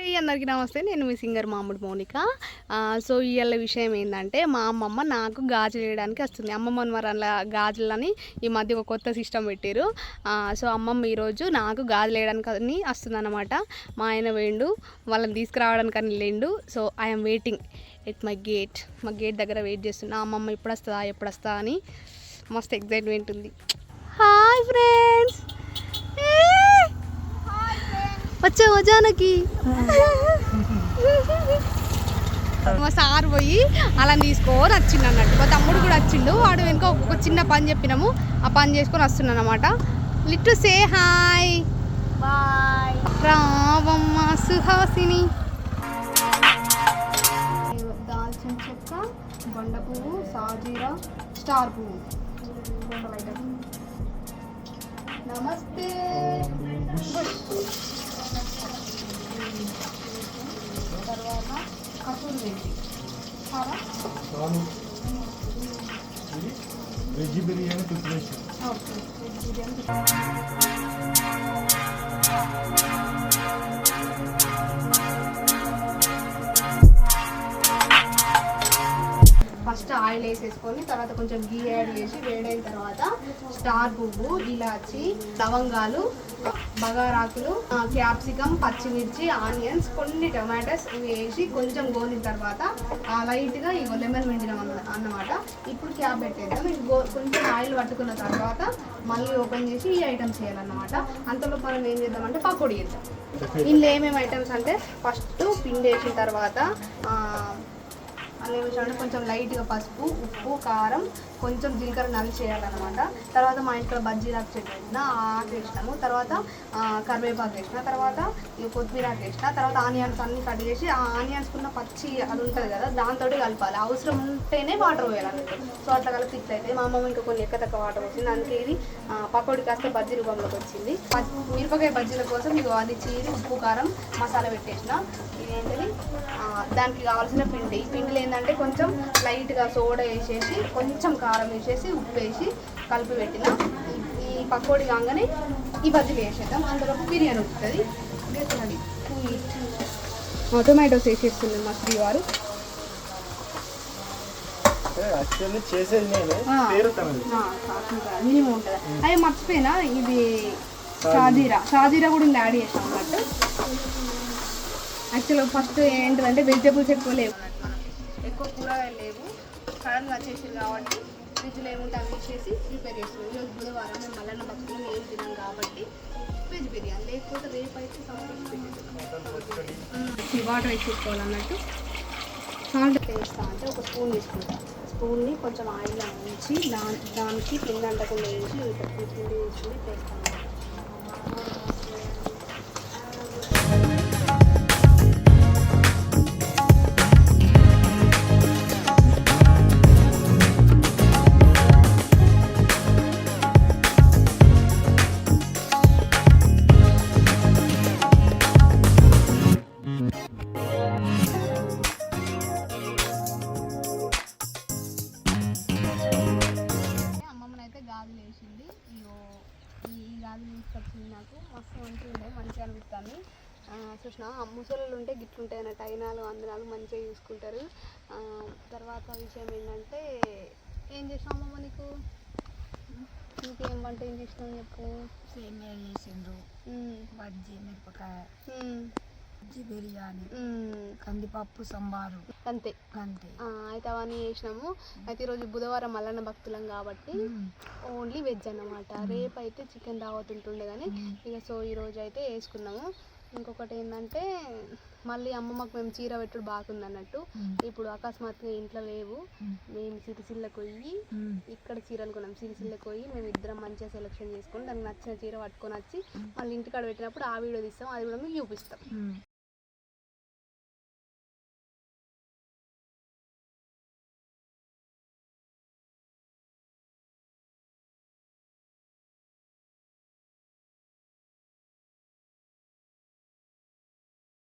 అందరికీ నమస్తే. నేను మీ సింగర్ మామిడి మౌనిక. సో ఇవాళ విషయం ఏంటంటే మా అమ్మమ్మ నాకు గాజులు వేయడానికి వస్తుంది. అమ్మమ్మ వరంల గాజులని ఈ మధ్య ఒక కొత్త సిస్టమ్ పెట్టారు సో అమ్మమ్మ ఈరోజు నాకు గాజులు వేయడానికి అని వస్తుంది అనమాట మా ఆయన వేయండు వాళ్ళని తీసుకురావడానికి అని లేండు. So I'm waiting at my gate మా గేట్ దగ్గర వెయిట్ చేస్తున్నా. అమ్మమ్మ ఎప్పుడు వస్తుందా ఎప్పుడు వస్తుందా అని మస్తు ఎగ్జైట్మెంట్ ఉంది. హాయ్ ఫ్రెండ్స్ వచ్చావా జానకి మా సార్ పోయి అలా తీసుకొని వచ్చిండు అన్నట్టు. మా తమ్ముడు కూడా వచ్చిండు. వాడు వెనుక ఒక చిన్న పని చెప్పినాము. ఆ పని చేసుకొని వస్తున్నాను అనమాట లిట్టు సే హాయ్. బాయ్. రావమ్మ సుహాసిని. దాల్చిన చెక్క బండ పువ్వు సాజీరా స్టార్ పువ్వు. నమస్తే. Tamam. Veci biryani tutmuş. Okay. Veci biryani tutmuş. Oil వేసేసుకొని తర్వాత కొంచెం గీ యాడ్ చేసి వేడైన తర్వాత స్టార్ పువ్వు ఇలాచి లవంగాలు బగారాకులు క్యాప్సికమ్ పచ్చిమిర్చి ఆనియన్స్ కొన్ని టొమాటోస్ ఇవి వేసి కొంచెం గోలిన తర్వాత ఆ లైట్గా ఇగో లెమన్ వెండినాం అన్న- అన్నమాట. ఇప్పుడు క్యాప్ పెట్టేద్దాం. ఇది గో కొంచెం ఆయిల్ పట్టుకున్న తర్వాత మళ్ళీ ఓపెన్ చేసి ఈ ఐటమ్స్ చేయాలన్నమాట. అంతలో మనం ఏం చేద్దామంటే పకోడీ చేద్దాం. ఇందులో ఏమేమి ఐటమ్స్ అంటే ఫస్ట్ పిండి వేసిన తర్వాత అందులో అన్నీ కొంచెం లైట్గా పసుపు ఉప్పు కారం కొంచెం జీలకర్ర నల్లి చేయాలన్నమాట. తర్వాత మా ఇంట్లో బజ్జీలాకు చెట్టు వేసిన ఆకు వేసినాము. తర్వాత కరివేపాకు వేసిన. తర్వాత కొత్తిమీర ఆకు వేసిన. తర్వాత ఆనియన్స్ అన్నీ కట్ చేసి ఆ ఆనియన్స్ కున్న పచ్చి అది ఉంటుంది కదా దాంతో కలపాలి. అవసరం ఉంటేనే వాటర్ పోయాలి సో అట్లా కలిపి ఇట్లా అయితే మా అమ్మమ్మ ఇంకా కొన్ని ఎక్కతక్క వాటర్ వచ్చింది అందుకే ఇది పకోడి కాస్త బజ్జీ రూపంలోకి వచ్చింది. మిరపకాయ బజ్జీల కోసం మీకు అది చీరి ఉప్పు కారం మసాలా పెట్టేసిన. ఇది ఏంటంటే దానికి కావాల్సిన పిండి. ఈ పిండిలో ఏంటంటే కొంచెం లైట్గా సోడా వేసేసి కొంచెం కారం వేసేసి ఉప్పు వేసి కలిపి పెట్టిన ఈ- పకోడీ కాగానే ఈ బజ్జీలు వేసేద్దాం. అందులోపు బిర్యానీ వస్తుంది గెట్టండి టొమాటోస్ వేసేస్తుంది మా తనది. మినిమం ఉంటుంది. అవి మర్చిపోయినా. ఇది షాజీరా షాజీరా కూడా యాడ్ చేసాం అన్నట్టు. యాక్చువల్గా ఫస్ట్ ఏంటిదంటే వెజిటేబుల్స్ ఎక్కువ లేవు. ఎక్కువ కూరగాయలు లేవు. సడన్గా వచ్చేసింది కాబట్టి ఫ్రిడ్జ్లో ఏముంటే అవి వేసేసి ప్రిపేర్ చేస్తున్నాం ఈరోజు బుధవారం మేము మల్లన్న భక్తులు ఏం తినాం కాబట్టి వెజ్ బిర్యానీ లేకపోతే రేపు అయితే వాటర్ వేసేసుకోవాలన్నట్టు సాల్ట్ వేస్తా అంటే ఒక స్పూన్ తీసుకుంటా. స్పూన్ని కొంచెం ఆయిల్ ఉంచి దాని దానికి పిండి అంటకుండా వేసి గాజులు వేసింది. ఇగో ఈ గాజులు తీసుకొచ్చింది నాకు. మస్తు మంచిగా ఉండే మంచిగా అనిపిస్తుంది. చూసిన? ముసలు ఉంటే గిట్లుంటాయి అన్నట్టు. అయినాలు అందనాలు మంచిగా చూసుకుంటారు. తర్వాత విషయం ఏంటంటే ఏం చేసావు అమ్మమ్మ నీకు? ఇంకేం వంట ఏం చేసినావు చెప్పు? సేమియా చేసిండ్రు? బజ్జీ మిరపకాయ. బిర్యానీ కందిపప్పు సంబారు. అంతే. అంతే. అయితే అవన్నీ చేసినాము. అయితే ఈరోజు బుధవారం మల్లన్న భక్తులం కాబట్టి ఓన్లీ వెజ్ అన్నమాట. రేపు అయితే చికెన్ దావత్ ఉంటుండే కానీ ఇక సో ఈరోజు అయితే వేసుకున్నాము. ఇంకొకటి ఏంటంటే మళ్ళీ అమ్మమ్మకు మేము చీర పెట్టుడు బాగుంది అన్నట్టు ఇప్పుడు అకస్మాత్తుగా ఇంట్లో లేవు. మేము. సిరిసిల్లకు పోయి ఇక్కడ చీరలు కొన్నాం. సిరిసిల్లకు పోయి మేము ఇద్దరం మంచిగా సెలెక్షన్ చేసుకొని దానికి నచ్చిన చీర పట్టుకొని వచ్చి మళ్ళీ ఇంటికాడ పెట్టినప్పుడు ఆ వీడియో తీస్తాం. అది కూడా మీకు చూపిస్తాం.